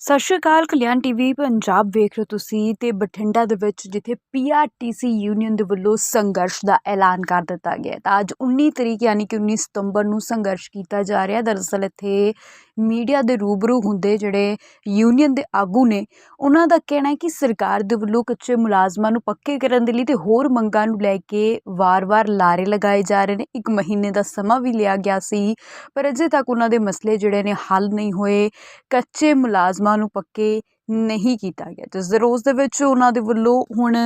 ਸਤਿ ਸ਼੍ਰੀ ਅਕਾਲ, ਕਲਿਆਣ ਟੀਵੀ, ਪੰਜਾਬ ਵੇਖ ਰਹੇ ਹੋ ਤੁਸੀਂ ਤੇ ਬਠਿੰਡਾ ਦੇ ਵਿੱਚ ਜਿੱਥੇ ਪੀਆਰਟੀਸੀ ਯੂਨੀਅਨ ਦੇ ਵੱਲੋਂ ਸੰਘਰਸ਼ ਦਾ ਐਲਾਨ ਕਰ ਦਿੱਤਾ ਗਿਆ ਤਾਂ ਅੱਜ 19 ਤਰੀਕ ਯਾਨੀ ਕਿ 19 ਸਤੰਬਰ ਨੂੰ ਸੰਘਰਸ਼ ਕੀਤਾ ਜਾ ਰਿਹਾ ਦਰਅਸਲ ਇੱਥੇ ਮੀਡੀਆ ਦੇ ਰੂਬਰੂ ਹੁੰਦੇ ਜਿਹੜੇ ਯੂਨੀਅਨ ਦੇ ਆਗੂ ਨੇ, ਉਹਨਾਂ ਦਾ ਕਹਿਣਾ ਹੈ ਕਿ ਸਰਕਾਰ ਦੇ ਵੱਲੋਂ ਕੱਚੇ ਮੁਲਾਜ਼ਮਾਂ ਨੂੰ ਪੱਕੇ ਕਰਨ ਦੇ ਲਈ ਤੇ ਹੋਰ ਮੰਗਾਂ ਨੂੰ ਲੈ ਕੇ ਵਾਰ-ਵਾਰ ਲਾਰੇ ਲਗਾਏ ਜਾ ਰਹੇ ਨੇ। ਇੱਕ ਮਹੀਨੇ ਦਾ ਸਮਾਂ ਵੀ ਲਿਆ ਗਿਆ ਸੀ, ਪਰ ਅਜੇ ਤੱਕ ਉਹਨਾਂ ਦੇ ਮਸਲੇ ਜਿਹੜੇ ਨੇ ਹੱਲ ਨਹੀਂ ਹੋਏ। ਕੱਚੇ ਮੁਲਾਜ਼ਮ ਨੂੰ ਪੱਕੇ ਨਹੀਂ ਕੀਤਾ ਗਿਆ। ਜਿਸ ਦੇ ਰੋਜ਼ ਦੇ ਵਿੱਚ ਉਹਨਾਂ ਦੇ ਵੱਲੋਂ ਹੁਣ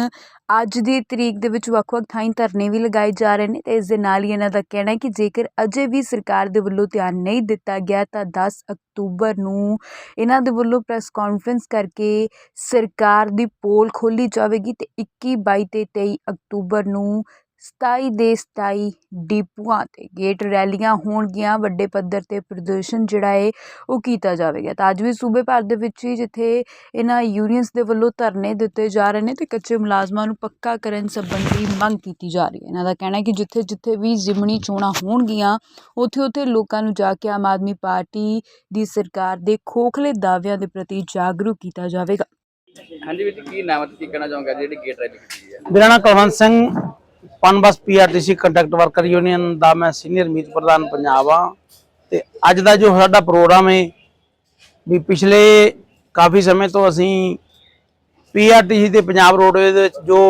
ਅੱਜ ਦੀ ਤਰੀਕ ਦੇ ਵਿੱਚ ਵੱਖ-ਵੱਖ ਥਾਈਂ ਧਰਨੇ ਵੀ ਲਗਾਏ ਜਾ ਰਹੇ ਨੇ ਤੇ ਇਸ ਦੇ ਨਾਲ ਹੀ ਇਹਨਾਂ ਦਾ ਕਹਿਣਾ ਹੈ ਕਿ ਜੇਕਰ ਅਜੇ ਵੀ ਸਰਕਾਰ ਦੇ ਵੱਲੋਂ ਧਿਆਨ ਨਹੀਂ ਦਿੱਤਾ ਗਿਆ ਤਾਂ 10 ਅਕਤੂਬਰ ਨੂੰ ਇਹਨਾਂ ਦੇ ਵੱਲੋਂ ਪ੍ਰੈਸ ਕਾਨਫਰੰਸ ਕਰਕੇ ਸਰਕਾਰ ਦੀ ਪੋਲ ਖੋਲੀ ਜਾਵੇਗੀ ਤੇ 21 22 ਤੇ 23 ਅਕਤੂਬਰ ਨੂੰ 27 ਦੇ 27 ਡਿਪੂਆਂ ਤੇ ਗੇਟ ਰੈਲੀਆਂ ਹੋਣਗੀਆਂ। ਵੱਡੇ ਪੱਧਰ ਤੇ ਪ੍ਰਦਰਸ਼ਨ ਜਿਹੜਾ ਹੈ ਉਹ ਕੀਤਾ ਜਾਵੇਗਾ। ਤਾਂ ਅੱਜ ਵੀ ਸੂਬੇ ਭਰ ਦੇ ਵਿੱਚ ਹੀ ਜਿੱਥੇ ਇਹਨਾਂ ਯੂਨੀਅਨਸ ਦੇ ਵੱਲੋਂ ਧਰਨੇ ਦਿੱਤੇ ਜਾ ਰਹੇ ਨੇ ਤੇ ਕੱਚੇ ਮੁਲਾਜ਼ਮਾਂ ਨੂੰ ਪੱਕਾ ਕਰਨ ਸੰਬੰਧੀ ਮੰਗ ਕੀਤੀ ਜਾ ਰਹੀ ਹੈ। ਇਹਨਾਂ ਦਾ ਕਹਿਣਾ ਹੈ ਕਿ ਜਿੱਥੇ ਜਿੱਥੇ ਵੀ ਜ਼ਿਮਣੀ ਚੋਣਾਂ ਹੋਣਗੀਆਂ ਉੱਥੇ ਉੱਥੇ ਲੋਕਾਂ ਨੂੰ ਜਾ ਕੇ ਆਮ ਆਦਮੀ ਪਾਰਟੀ ਦੀ ਸਰਕਾਰ ਦੇ ਖੋਖਲੇ ਦਾਅਵਿਆਂ ਦੇ ਪ੍ਰਤੀ ਜਾਗਰੂਕ ਕੀਤਾ ਜਾਵੇਗਾ। ਹਾਂਜੀ ਵੀਰ ਜੀ ਕੀ ਨਾਮ ਹੈ ਤੁਸੀਂ ਕਹਿਣਾ ਚਾਹੋਗੇ? ਜਿਹੜੀ ਗੇਟ ਰੈਲੀ ਕੀਤੀ ਹੈ। ਮੇਰਾ ਨਾਮ Kulwant Singh PUNBUS PRTC contract worker union ਦਾ ਮੈਂ ਸੀਨੀਅਰ ਮੀਤ ਪ੍ਰਧਾਨ ਪੰਜਾਬ ਆ ਤੇ ਅੱਜ ਦਾ ਜੋ ਸਾਡਾ ਪ੍ਰੋਗਰਾਮ ਹੈ ਵੀ ਪਿਛਲੇ ਕਾਫੀ ਸਮੇਂ ਤੋਂ ਅਸੀਂ ਪੀਆਰਟੀਸੀ ਤੇ ਪੰਜਾਬ ਰੋਡਵੇਜ਼ ਦੇ ਵਿੱਚ ਜੋ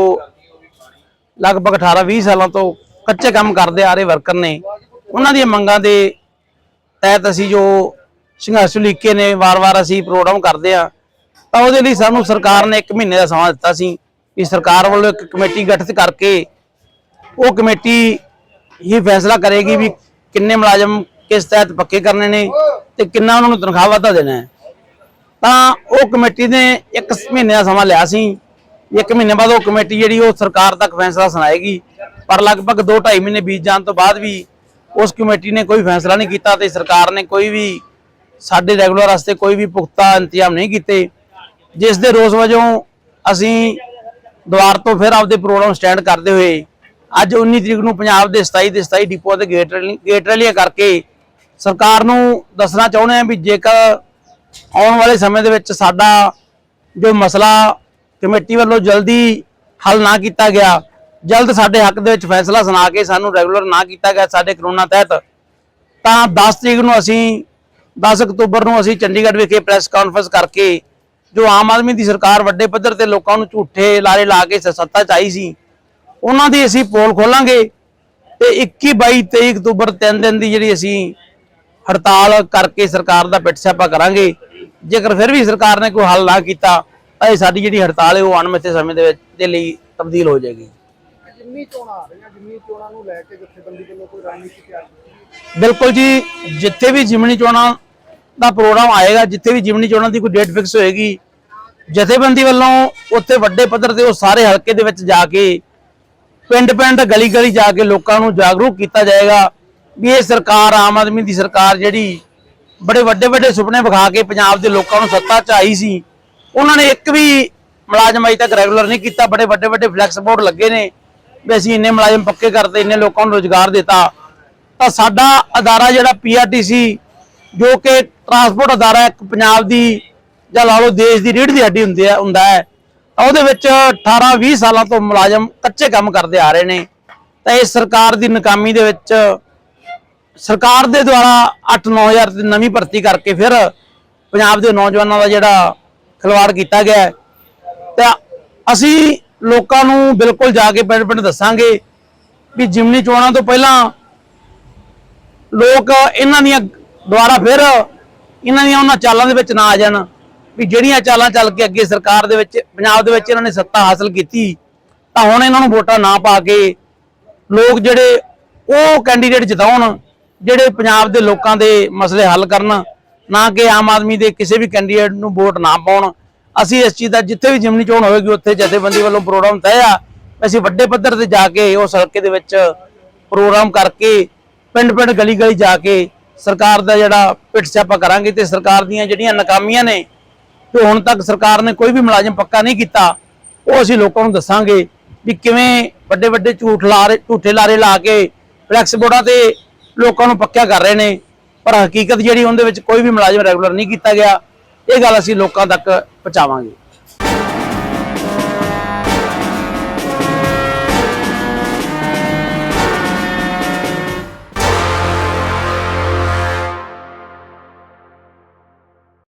ਲਗਭਗ 18-20 ਸਾਲਾਂ ਤੋਂ ਕੱਚੇ ਕੰਮ ਕਰਦੇ ਆ ਰਹੇ ਵਰਕਰ ਨੇ, ਉਹਨਾਂ ਦੀਆਂ ਮੰਗਾਂ ਦੇ ਤਹਿਤ ਅਸੀਂ ਜੋ ਸੰਘਰਸ਼ ਲਿਖੇ ਨੇ, ਵਾਰ-ਵਾਰ ਅਸੀਂ ਪ੍ਰੋਗਰਾਮ ਕਰਦੇ ਆ ਤਾਂ ਉਹਦੇ ਲਈ ਸਾਨੂੰ ਸਰਕਾਰ ਨੇ 1 ਮਹੀਨੇ ਦਾ ਸਮਾਂ ਦਿੱਤਾ ਸੀ, ਵੀ ਸਰਕਾਰ ਵੱਲੋਂ ਇੱਕ ਕਮੇਟੀ ਗਠਿਤ ਕਰਕੇ ਉਹ ਕਮੇਟੀ ਹੀ ਫੈਸਲਾ ਕਰੇਗੀ ਵੀ ਕਿੰਨੇ ਮੁਲਾਜ਼ਮ ਕਿਸ ਤਹਿਤ ਪੱਕੇ ਕਰਨੇ ਨੇ ਤੇ ਕਿੰਨਾ ਉਹਨਾਂ ਨੂੰ ਤਨਖਾਹ ਵਾਧਾ ਦੇਣਾ ਹੈ। ਤਾਂ ਉਹ ਕਮੇਟੀ ਨੇ ਇੱਕ ਮਹੀਨੇ ਦਾ ਸਮਾਂ ਲਿਆ ਸੀ। ਇੱਕ ਮਹੀਨੇ ਬਾਅਦ ਉਹ ਕਮੇਟੀ ਜਿਹੜੀ ਉਹ ਸਰਕਾਰ ਤੱਕ ਫੈਸਲਾ ਸੁਣਾਏਗੀ। ਪਰ ਲਗਭਗ 2.5 ਮਹੀਨੇ ਬੀਤ ਜਾਣ ਤੋਂ ਬਾਅਦ ਵੀ ਉਸ ਕਮੇਟੀ ਨੇ ਕੋਈ ਫੈਸਲਾ ਨਹੀਂ ਕੀਤਾ ਤੇ ਸਰਕਾਰ ਨੇ ਕੋਈ ਵੀ ਸਾਡੇ ਰੈਗੂਲਰ ਵਾਸਤੇ ਕੋਈ ਵੀ ਪੁਖਤਾ ਇੰਤਜ਼ਾਮ ਨਹੀਂ ਕੀਤੇ। ਜਿਸ ਦੇ ਰੋਸ ਵਜੋਂ ਅਸੀਂ ਦੁਆਰ ਤੋਂ ਫਿਰ ਆਪਦੇ ਪ੍ਰੋਗਰਾਮ ਸਟੈਂਡ ਕਰਦੇ ਹੋਏ ਅੱਜ 19 ਤਰੀਕ ਨੂੰ ਪੰਜਾਬ ਦੇ 27 ਦੇ 27 ਡਿਪੋ ਤੇ ਗੇਟ ਰੈਲੀ ਗੇਟ ਰੈਲੀਆਂ ਕਰਕੇ ਸਰਕਾਰ ਨੂੰ ਦੱਸਣਾ ਚਾਹੁੰਦੇ ਹਾਂ ਵੀ ਜੇਕਰ ਆਉਣ ਵਾਲੇ ਸਮੇਂ ਦੇ ਵਿੱਚ ਸਾਡਾ ਜੋ ਮਸਲਾ ਕਮੇਟੀ ਵੱਲੋਂ ਜਲਦੀ ਹੱਲ ਨਾ ਕੀਤਾ ਗਿਆ, ਜਲਦ ਸਾਡੇ ਹੱਕ ਦੇ ਵਿੱਚ ਫੈਸਲਾ ਸੁਣਾ ਕੇ ਸਾਨੂੰ ਰੈਗੂਲਰ ਨਾ ਕੀਤਾ ਗਿਆ ਸਾਡੇ ਕਾਨੂੰਨਾਂ ਤਹਿਤ, ਤਾਂ 10 ਤਰੀਕ ਨੂੰ ਅਸੀਂ 10 ਅਕਤੂਬਰ ਨੂੰ ਅਸੀਂ ਚੰਡੀਗੜ੍ਹ ਵਿਖੇ ਪ੍ਰੈਸ ਕਾਨਫਰੰਸ ਕਰਕੇ ਜੋ ਆਮ ਆਦਮੀ ਦੀ ਸਰਕਾਰ ਵੱਡੇ ਪੱਧਰ ਤੇ ਲੋਕਾਂ ਨੂੰ ਝੂਠੇ ਲਾਰੇ ਲਾ ਕੇ ਸੱਤਾ 'ਚ ਆਈ ਸੀ ਉਹਨਾਂ ਦੀ ਅਸੀਂ ਪੋਲ ਖੋਲਾਂਗੇ ਤੇ 21 22 23 ਅਕਤੂਬਰ ਤਿੰਨ ਦਿਨ ਦੀ ਜਿਹੜੀ ਅਸੀਂ ਹੜਤਾਲ ਕਰਕੇ ਸਰਕਾਰ ਦਾ ਪਿੱਟ ਸਿਆਪਾ ਕਰਾਂਗੇ। ਜੇਕਰ ਫਿਰ ਵੀ ਸਰਕਾਰ ਨੇ ਕੋਈ ਹੱਲ ਨਾ ਕੀਤਾ ਤਾਂ ਇਹ ਸਾਡੀ ਜਿਹੜੀ ਹੜਤਾਲ ਹੈ ਉਹ ਅਣਮਿੱਥੇ ਸਮੇਂ ਦੇ ਵਿੱਚ ਦੇ ਲਈ ਤਬਦੀਲ ਹੋ ਜਾਏਗੀ। ਜਿੰਨੀ ਚੋਣਾਂ ਆ ਰਹੀਆਂ ਜਿੰਨੀ ਚੋਣਾਂ ਨੂੰ ਲੈ ਕੇ ਜਥੇਬੰਦੀ ਵੱਲੋਂ ਕੋਈ ਰਣਨੀਤੀ ਤਿਆਰ ਕੀਤੀ ਬਿਲਕੁਲ ਜੀ ਜਿੱਥੇ ਵੀ ਜਿਮਣੀ ਚੋਣਾਂ ਦਾ ਪ੍ਰੋਗਰਾਮ ਆਏਗਾ ਜਿੱਥੇ ਵੀ ਜਿਮਣੀ ਚੋਣਾਂ ਦੀ ਕੋਈ ਡੇਟ ਫਿਕਸ ਹੋਏਗੀ ਜਥੇਬੰਦੀ ਵੱਲੋਂ ਉੱਥੇ ਵੱਡੇ ਪੱਧਰ ਤੇ ਉਹ ਸਾਰੇ ਹਲਕੇ ਦੇ ਵਿੱਚ ਜਾ ਕੇ ਪਿੰਡ ਪਿੰਡ ਗਲੀ ਗਲੀ ਜਾ ਕੇ ਲੋਕਾਂ ਨੂੰ ਜਾਗਰੂਕ ਕੀਤਾ ਜਾਏਗਾ ਵੀ ਇਹ ਸਰਕਾਰ ਆਮ ਆਦਮੀ ਦੀ ਸਰਕਾਰ ਜਿਹੜੀ ਬੜੇ ਵੱਡੇ ਵੱਡੇ ਸੁਪਨੇ ਵਿਖਾ ਕੇ ਪੰਜਾਬ ਦੇ ਲੋਕਾਂ ਨੂੰ ਸੱਤਾ 'ਚ ਆਈ ਸੀ, ਉਹਨਾਂ ਨੇ ਇੱਕ ਵੀ ਮੁਲਾਜ਼ਮ ਅਜੇ ਤੱਕ ਰੈਗੂਲਰ ਨਹੀਂ ਕੀਤਾ, ਬੜੇ ਵੱਡੇ ਵੱਡੇ ਫਲੈਕਸ ਬੋਰਡ ਲੱਗੇ ਨੇ ਵੀ ਅਸੀਂ ਇੰਨੇ ਮੁਲਾਜ਼ਮ ਪੱਕੇ ਕਰਤੇ, ਇੰਨੇ ਲੋਕਾਂ ਨੂੰ ਰੋਜ਼ਗਾਰ ਦਿੱਤਾ। ਤਾਂ ਸਾਡਾ ਅਦਾਰਾ ਜਿਹੜਾ ਪੀਆਰਟੀਸੀ ਜੋ ਕਿ ਟਰਾਂਸਪੋਰਟ ਅਦਾਰਾ ਇੱਕ ਪੰਜਾਬ ਦੀ ਜਾਂ ਲਾ ਲਓ ਦੇਸ਼ ਦੀ ਰੀੜ੍ਹ ਦੀ ਹੱਡੀ ਹੁੰਦੀ ਹੈ, ਹੁੰਦਾ ਹੈ ਉਹਦੇ ਵਿੱਚ 18 20 ਸਾਲਾਂ ਤੋਂ ਮੁਲਾਜ਼ਮ ਕੱਚੇ ਕੰਮ ਕਰਦੇ ਆ ਰਹੇ ਨੇ। ਤਾਂ ਇਸ ਸਰਕਾਰ ਦੀ ਨਾਕਾਮੀ ਦੇ ਵਿੱਚ ਸਰਕਾਰ ਦੇ ਦੁਆਰਾ 8-9000 ਦੀ ਨਵੀਂ ਭਰਤੀ ਕਰਕੇ ਫਿਰ ਪੰਜਾਬ ਦੇ ਨੌਜਵਾਨਾਂ ਦਾ ਜਿਹੜਾ ਖਿਲਵਾੜ ਕੀਤਾ ਗਿਆ ਹੈ। ਤਾਂ ਅਸੀਂ ਲੋਕਾਂ ਨੂੰ ਬਿਲਕੁਲ ਜਾ ਕੇ ਪਿੰਡ ਪਿੰਡ ਦੱਸਾਂਗੇ ਵੀ ਜਿਮਨੀ ਚੋਣਾਂ ਤੋਂ ਪਹਿਲਾਂ ਲੋਕ ਇਹਨਾਂ ਦੀਆਂ ਦੁਆਰਾ ਫਿਰ ਇਹਨਾਂ ਦੀਆਂ ਉਹਨਾਂ ਚਾਲਾਂ ਦੇ ਵਿੱਚ ਨਾ ਆ ਜਾਣ। ਵੀ ਜਿਹੜੀਆਂ ਚਾਲਾਂ ਚੱਲ ਕੇ ਅੱਗੇ ਸਰਕਾਰ ਦੇ ਵਿੱਚ, ਪੰਜਾਬ ਦੇ ਵਿੱਚ ਇਹਨਾਂ ਨੇ ਸੱਤਾ ਹਾਸਲ ਕੀਤੀ, ਤਾਂ ਹੁਣ ਇਹਨਾਂ ਨੂੰ ਵੋਟਾਂ ਨਾ ਪਾ ਕੇ ਲੋਕ ਜਿਹੜੇ ਉਹ ਕੈਂਡੀਡੇਟ ਜਿਤਾਉਣ, ਜਿਹੜੇ ਪੰਜਾਬ ਦੇ ਲੋਕਾਂ ਦੇ ਮਸਲੇ ਹੱਲ ਕਰਨ, ਨਾ ਕਿ ਆਮ ਆਦਮੀ ਦੇ ਕਿਸੇ ਵੀ ਕੈਂਡੀਡੇਟ ਨੂੰ ਵੋਟ ਨਾ ਪਾਉਣ। ਅਸੀਂ ਇਸ ਚੀਜ਼ ਦਾ ਜਿੱਥੇ ਵੀ ਜਿਮਨੀ ਚੋਣ ਹੋਵੇਗੀ, ਉੱਥੇ ਜਥੇਬੰਦੀ ਵੱਲੋਂ ਪ੍ਰੋਗਰਾਮ ਤੈਅ ਆ। ਅਸੀਂ ਵੱਡੇ ਪੱਧਰ ਤੇ ਜਾ ਕੇ ਉਸ ਹਲਕੇ ਦੇ ਵਿੱਚ ਪ੍ਰੋਗਰਾਮ ਕਰਕੇ ਪਿੰਡ ਪਿੰਡ ਗਲੀ ਗਲੀ ਜਾ ਕੇ ਸਰਕਾਰ ਦਾ ਜਿਹੜਾ ਪਿੱਟ ਸਿਆਪਾ ਕਰਾਂਗੇ ਤੇ ਸਰਕਾਰ ਦੀਆਂ ਜਿਹੜੀਆਂ ਨਾਕਾਮੀਆਂ ਨੇ ਤੇ ਹੁਣ ਤੱਕ ਸਰਕਾਰ ਨੇ ਕੋਈ ਵੀ ਮੁਲਾਜ਼ਮ ਪੱਕਾ ਨਹੀਂ ਕੀਤਾ, ਉਹ ਅਸੀਂ ਲੋਕਾਂ ਨੂੰ ਦੱਸਾਂਗੇ ਵੀ ਕਿਵੇਂ ਵੱਡੇ ਵੱਡੇ ਝੂਠ ਲਾਰੇ, ਝੂਠੇ ਲਾਰੇ ਲਾ ਕੇ ਫਲੈਕਸ ਬੋਰਡਾਂ ਤੇ ਲੋਕਾਂ ਨੂੰ ਪੱਕਿਆ ਕਰ ਰਹੇ ਨੇ। ਪਰ ਹਕੀਕਤ ਜਿਹੜੀ ਉਹਦੇ ਵਿੱਚ ਕੋਈ ਵੀ ਮੁਲਾਜ਼ਮ ਰੈਗੂਲਰ ਨਹੀਂ ਕੀਤਾ ਗਿਆ, ਇਹ ਗੱਲ ਅਸੀਂ ਲੋਕਾਂ ਤੱਕ ਪਹੁੰਚਾਵਾਂਗੇ।